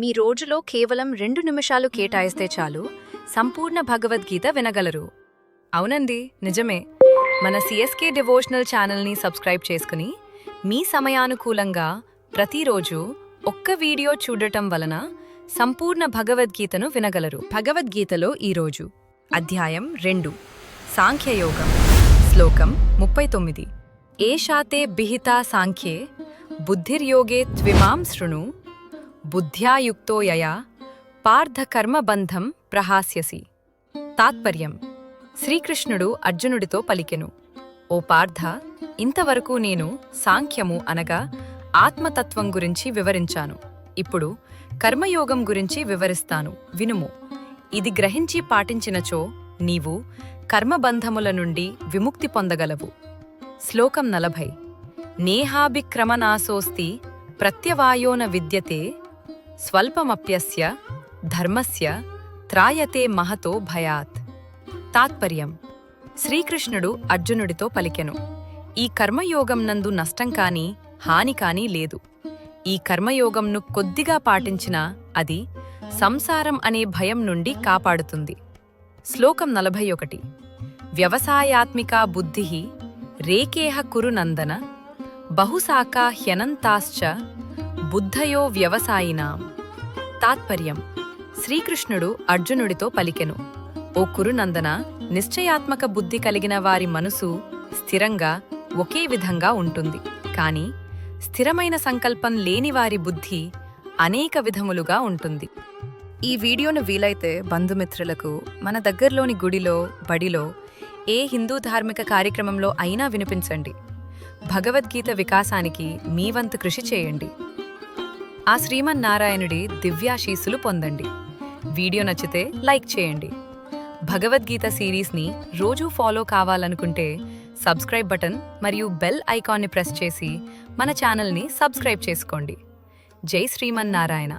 మీ రోజులో కేవలం రెండు నిమిషాలు కేటాయిస్తే చాలు. సంపూర్ణ భగవద్గీత వినగలరు. అవునండి నిజమే. మన సిఎస్కే డివోషనల్ ఛానల్ని సబ్స్క్రైబ్ చేసుకుని మీ సమయానుకూలంగా ప్రతిరోజు ఒక్క వీడియో చూడటం వలన సంపూర్ణ భగవద్గీతను వినగలరు. భగవద్గీతలో ఈరోజు అధ్యాయం రెండు. సాంఖ్యయోగం. శ్లోకం ముప్పై తొమ్మిది. ఏషాతే బిహితా సాంఖ్యే బుద్ధిర్యోగే త్విమాం శృణు బుద్ధ్యాయుక్తో యయా పార్థకర్మబంధం ప్రహాస్యసి. తాత్పర్యం శ్రీకృష్ణుడు అర్జునుడితో పలికెను. ఓ పార్థ ఇంతవరకు నేను సాంఖ్యము అనగా ఆత్మతత్వం గురించి వివరించాను. ఇప్పుడు కర్మయోగం గురించి వివరిస్తాను. వినుము. ఇది గ్రహించి పాటించినచో నీవు కర్మబంధముల నుండి విముక్తి పొందగలవు. శ్లోకం నలభై. నేహాభిక్రమనాశోస్తి ప్రత్యవాయోన విద్యతే స్వల్పమప్యస్య ధర్మస్య త్రాయతే మహతో భయాత్. తాత్పర్యం శ్రీకృష్ణుడు అర్జునుడితో పలికెను. ఈ కర్మయోగం నందు నష్టం కాని హాని కాని లేదు. ఈ కర్మయోగంను కొద్దిగా పాటించినా అది సంసారం అనే భయం నుండి కాపాడుతుంది. శ్లోకం నలభై ఒకటి వ్యవసాయాత్మికా బుద్ధి రేకేహ కురునందన బహుశాఖా హ్యనంతాశ్చ బుద్ధయో వ్యవసాయినాం? తాత్పర్యం. శ్రీకృష్ణుడు అర్జునుడితో పలికెను. ఓ కురునందన నిశ్చయాత్మక బుద్ధి కలిగిన వారి మనసు స్థిరంగా ఒకే విధంగా ఉంటుంది. కాని స్థిరమైన సంకల్పం లేని వారి బుద్ధి అనేక విధములుగా ఉంటుంది. ఈ వీడియోను వీలైతే బంధుమిత్రులకు మన దగ్గరలోని గుడిలో బడిలో ఏ హిందూ ధార్మిక కార్యక్రమంలో అయినా వినిపించండి. భగవద్గీత వికాసానికి మీ వంతు కృషి చేయండి. ఆ శ్రీమన్నారాయణుడి దివ్యాశీస్సులు పొందండి. వీడియో నచ్చితే లైక్ చేయండి. భగవద్గీత సిరీస్ని రోజూ ఫాలో కావాలనుకుంటే సబ్స్క్రైబ్ బటన్ మరియు బెల్ ఐకాన్ని ప్రెస్ చేసి మన ఛానల్ని సబ్స్క్రైబ్ చేసుకోండి. జై శ్రీమన్నారాయణ.